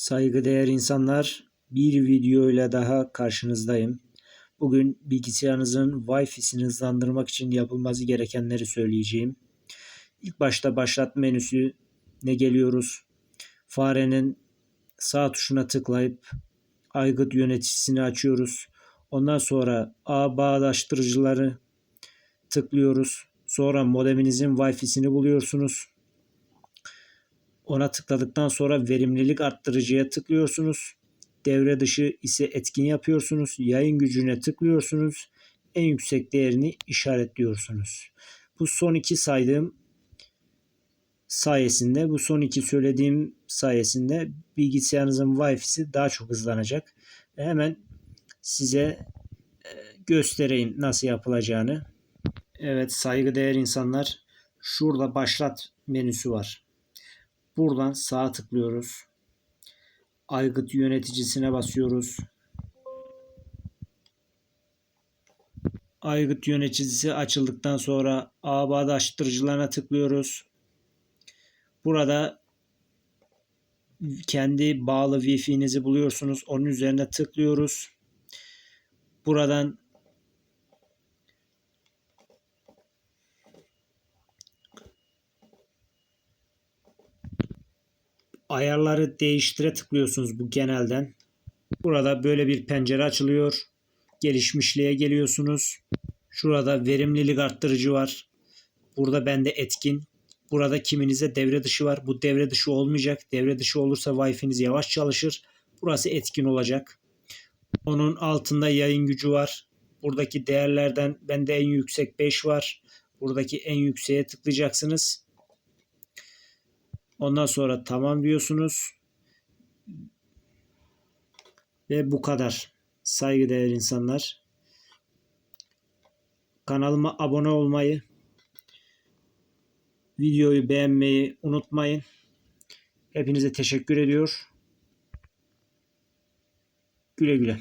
Saygıdeğer insanlar, bir videoyla daha karşınızdayım. Bugün bilgisayarınızın Wi-Fi'sini hızlandırmak için yapılması gerekenleri söyleyeceğim. İlk başta başlat menüsü ne geliyoruz? Farenin sağ tuşuna tıklayıp aygıt yöneticisini açıyoruz. Ondan sonra ağ bağdaştırıcıları tıklıyoruz. Sonra modeminizin Wi-Fi'sini buluyorsunuz. Ona tıkladıktan sonra verimlilik arttırıcıya tıklıyorsunuz. Devre dışı ise etkin yapıyorsunuz. Yayın gücüne tıklıyorsunuz. En yüksek değerini işaretliyorsunuz. Bu son iki saydığım sayesinde, bu son iki söylediğim sayesinde bilgisayarınızın Wi-Fi'si daha çok hızlanacak. Hemen size e, göstereyim nasıl yapılacağını. Evet saygıdeğer insanlar şurada başlat menüsü var. Buradan sağa tıklıyoruz. Aygıt yöneticisine basıyoruz. Aygıt yöneticisi açıldıktan sonra ağ bağdaştırıcılarına tıklıyoruz. Burada kendi bağlı Wi-Fi'nizi buluyorsunuz. Onun üzerine tıklıyoruz. Buradan ayarları değiştire tıklıyorsunuz bu genelden. Burada böyle bir pencere açılıyor. Gelişmişliğe geliyorsunuz. Şurada verimlilik arttırıcı var. Burada bende etkin. Burada kiminize devre dışı var. Bu devre dışı olmayacak. Devre dışı olursa Wi-Fi'niz yavaş çalışır. Burası etkin olacak. Onun altında yayın gücü var. Buradaki değerlerden bende en yüksek 5 var. Buradaki en yükseğe tıklayacaksınız. Ondan sonra tamam diyorsunuz. Ve bu kadar. Saygıdeğer insanlar. Kanalıma abone olmayı, videoyu beğenmeyi unutmayın. Hepinize teşekkür ediyor. Güle güle.